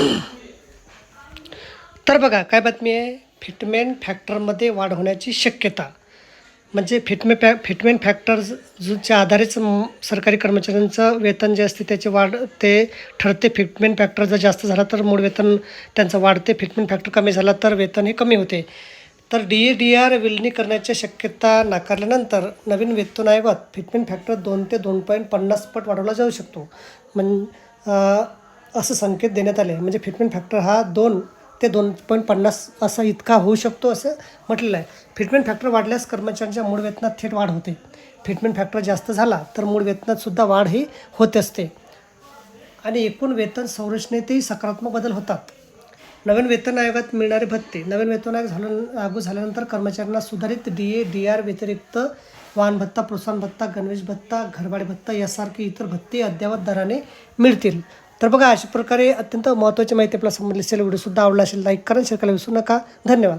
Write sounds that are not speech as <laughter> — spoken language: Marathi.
<clears throat> तर बघा काय बातमी आहे? फिटमेन फॅक्टरमध्ये वाढ होण्याची शक्यता. म्हणजे फिटमे फॅ फिटमेन फॅक्टर च्या आधारेच सरकारी कर्मचाऱ्यांचं वेतन जे असते त्याची वाढ ते ठरते. फिटमेन फॅक्टर जर जास्त झाला तर मूळ वेतन त्यांचं वाढते. फिटमेन फॅक्टर कमी झाला तर वेतन हे कमी होते. तर डी ए डी आर विलिनीकरणाची शक्यता नाकारल्यानंतर नवीन वेतन आयोगात फिटमेन फॅक्टर दोन ते दोन पॉईंट पन्नास पट वाढवला जाऊ शकतो. म्हण असं संकेत देण्यात आले. म्हणजे फिटमेंट फॅक्टर हा दोन ते दोन पॉईंट पन्नास असा इतका होऊ शकतो असं म्हटलेलं आहे. फिटमेंट फॅक्टर वाढल्यास कर्मचाऱ्यांच्या मूळ वेतनात थेट वाढ होते. फिटमेंट फॅक्टर जास्त झाला तर मूळ वेतनातसुद्धा वाढही वाढ ही होत असते. आणि एकूण वेतन संरचनेतही सकारात्मक बदल होतात. नवीन वेतन आयोगात मिळणारे भत्ते नवीन वेतन आयोग झालं लागू झाल्यानंतर कर्मचाऱ्यांना सुधारित डी ए डी आर व्यतिरिक्त वाहन भत्ता प्रोत्साहन भत्ता गणवेश भत्ता घरभाडे भत्ता यासारखे इतर भत्ते अद्ययावत दराने मिळतील. तर बघा अशा प्रकारे अत्यंत महत्त्वाची माहिती आपल्याला संबंधित असेल व्हिडिओसुद्धा आवडला असेल लाईक करा शेअर करायला विसरू नका. धन्यवाद.